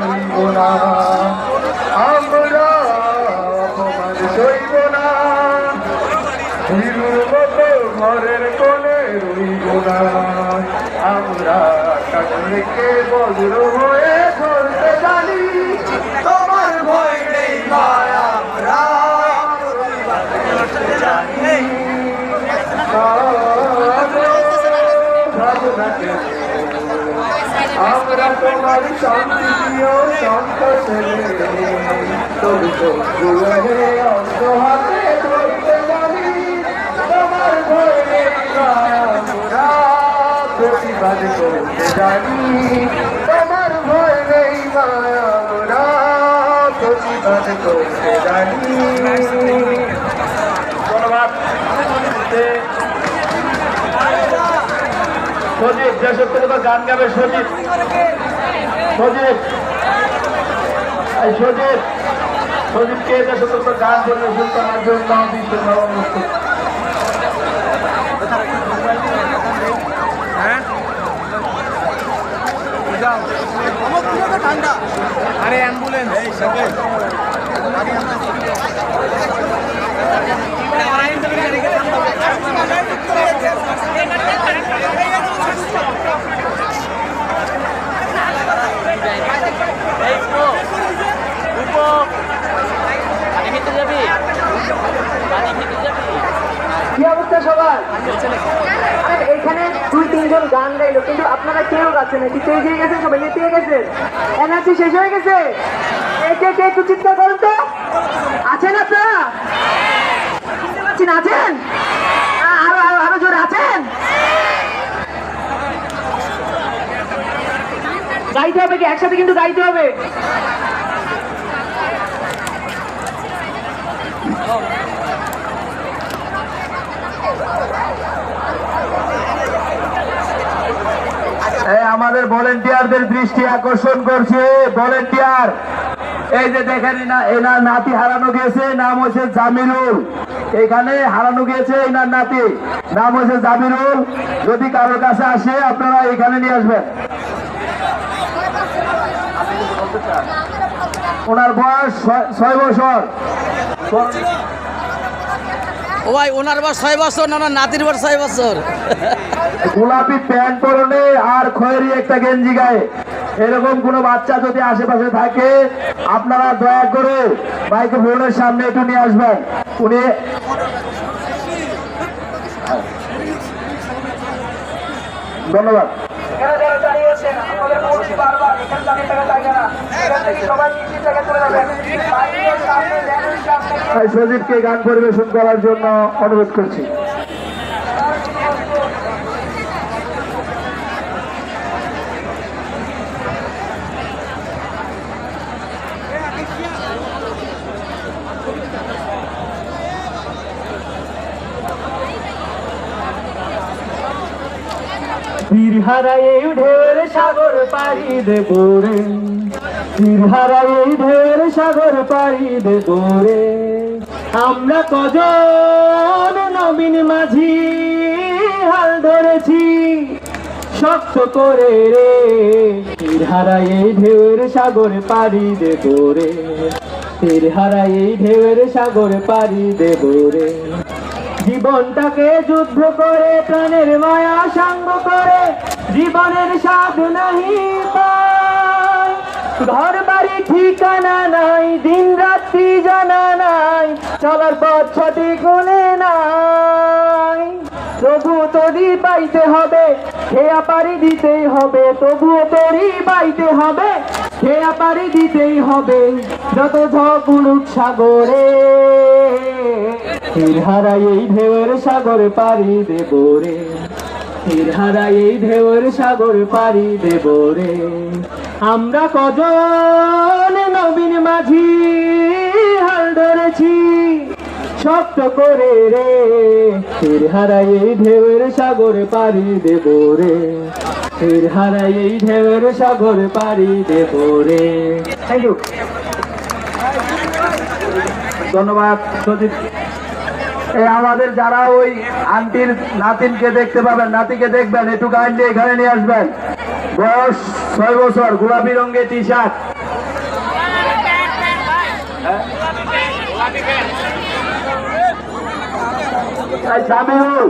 রইব না। আমরা অপমান সইব না। হিরুর আমরা হয়ে আমরা তোমার শান্তি প্রিয় সন্তোষ তবু হয়ে অস্ত্র হাতে ধরতে জানি তোমার প্রতিবাদ করতে জানি তোমার ভয় নেই আমরা প্রতিবাদ করতে জানি সজীব দেশত্বের গান গাবে সজীব। সজীব এই সজীব সজীবকে দেশত্বের গান পরিবেশন করার জন্য? বিশ্ব অনুষ্ঠিত আরে অ্যাম্বুলেন্স অবস্থা এখানে দুই, তিনজন গান গাইলো, কিন্তু আপনারা কেউ গাচ্ছেন না তেজ গেছেন সবাই নেতে গেছেন। এনার্জি শেষ হয়ে গেছে। কে কে একটু চিৎকার করুন তো। আছেন আপনারা? শুনতে পাচ্ছি না আছেন আরও আরও আরও আছেন? গাইতে হবে কি? একসাথে কিন্তু গাইতে হবে এই আমাদের ভলেন্টিয়ারদের দৃষ্টি আকর্ষণ করছে। ভলেন্টিয়ার, এই যে দেখেন না এনার নাতি হারানো গিয়েছে, নাম হচ্ছে জামিরুল। এখানে হারানো গিয়েছে এনার নাতি, নাম হচ্ছে জামিরুল। যদি কারোর কাছে আসে, আপনারা এখানে নিয়ে আসবেন। ওনার বয়স ছয়- বছর। ও ভাই, ওনার বয়স ছয় বছর না নাতির বয়স ছয় বছর। গোলাপি প্যান্ট পরনে আর খয়েরি একটা গেঞ্জি গায়ে। এরকম কোনো বাচ্চা যদি আশেপাশে থাকে আপনারা দয়া করে মাইক্রোফোনের সামনে একটু নিয়ে আসবেন। উনি ধন্যবাদ। সজীবকে গান পরিবেশন করার জন্য অনুরোধ করছি। তীর হারায় ঢেউর সাগর পাড়ি দেব রে। তীর হারায় ঢেউর সাগর পাড়ি দেব রে। আমরা কজন নবীন মাঝি হাল ধরেছি শক্ত করে রে। তীর হারায় ঢেউর সাগর পাড়ি দেব রে। তীর হারায় ঢেউর সাগর পাড়ি দেব রে। জীবনটাকে যুদ্ধ করে, প্রাণের মায়া সাঙ্গ করে, জীবনের স্বাদ নাহি। ঘর বাড়ি ঠিকানা নাই দিন রাত্রি জানা নাই, চলার পথ ছটি গুনে নাই তবু তরি পাইতে হবে, খেয়া পারি দিতেই হবে, তবুও তরি পাইতে হবে, খেয়া পারি দিতেই হবে, যত ঝগুড়ুক সাগরে তীর হারাই এই ঢেউয়ের সাগর পারি দেব রে। হারাই এই ঢেউয়ের সাগর পারি দেব রে। আমরা কজন নবীন মাঝি হাল ধরেছি শক্ত করে রে। তীর হারাই এই ঢেউয়ের সাগর পারি দেব রে। তীর হারাই এই ঢেউয়ের সাগর পারি দেব রে। ধন্যবাদ সজিত। আমাদের যারা ওই আন্টির নাতিনকে দেখতে পাবেন, নাতিকে দেখবেন, একটু কাইন্ডলি এখানে নিয়ে আসবেন। বয়স ছয় বছর, গোলাপি রঙের টি শার্ট হ্যাঁ? সামিউল।